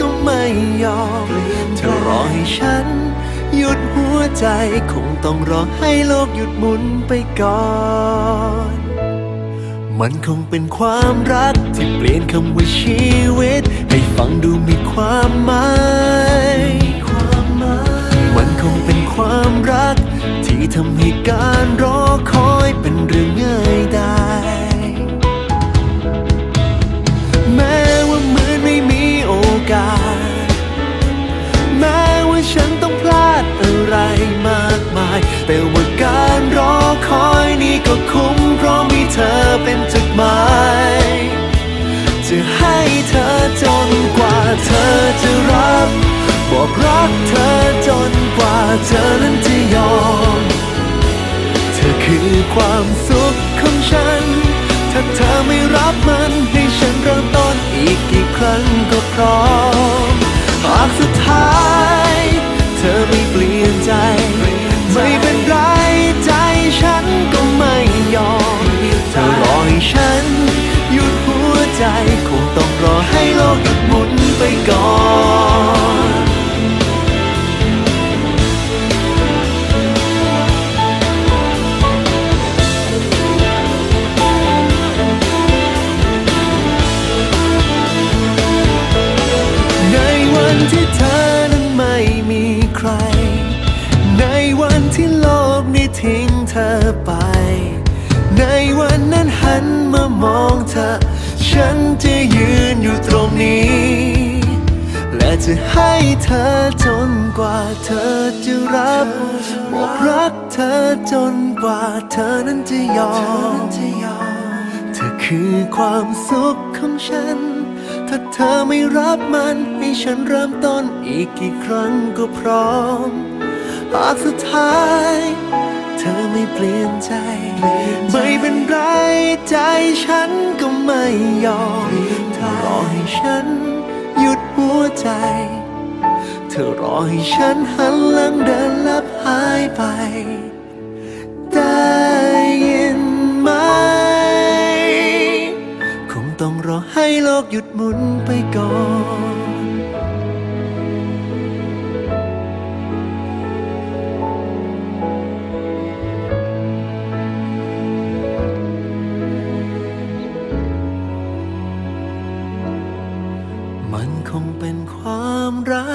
ก็ไม่ยอมเธอรอให้ฉัน หยุดหัวใจคงต้องรอให้โลกหยุดหมุนไปก่อน มันคงเป็นความรักที่เปลี่ยนคำว่าชีวิต ให้ฟังดูมีความหมาย ก็คุ้มเพราะมีเธอเป็นจุดหมายจะให้เธอจนกว่าเธอจะรับ บอกรักเธอจนกว่าเธอนั้นจะยอม เธอคือความสุขของฉัน ถ้าเธอไม่รับมันให้ฉันเริ่มต้นอีกกี่ครั้งก็พร้อมหากสุด วันนั้นหันมามองเธอ ฉันจะยืนอยู่ตรงนี้ และจะให้เธอจนกว่าเธอจะรับบอกรักเธอจนกว่าเธอนั้นจะยอม เธอคือความสุขของฉัน ถ้าเธอไม่รับมันให้ฉันเริ่มต้นอีกกี่ครั้งก็พร้อมหากสุดท้าย เธอไม่เปลี่ยนใจ ไม่เป็นไรใจฉันก็ไม่ยอมเธอรอให้ฉันหยุดหัวใจ เธอรอให้ฉันหันหลังเดินลับหายไป ได้ยินไหม คงต้องรอให้โลกหยุดหมุนไปก่อน ความรัก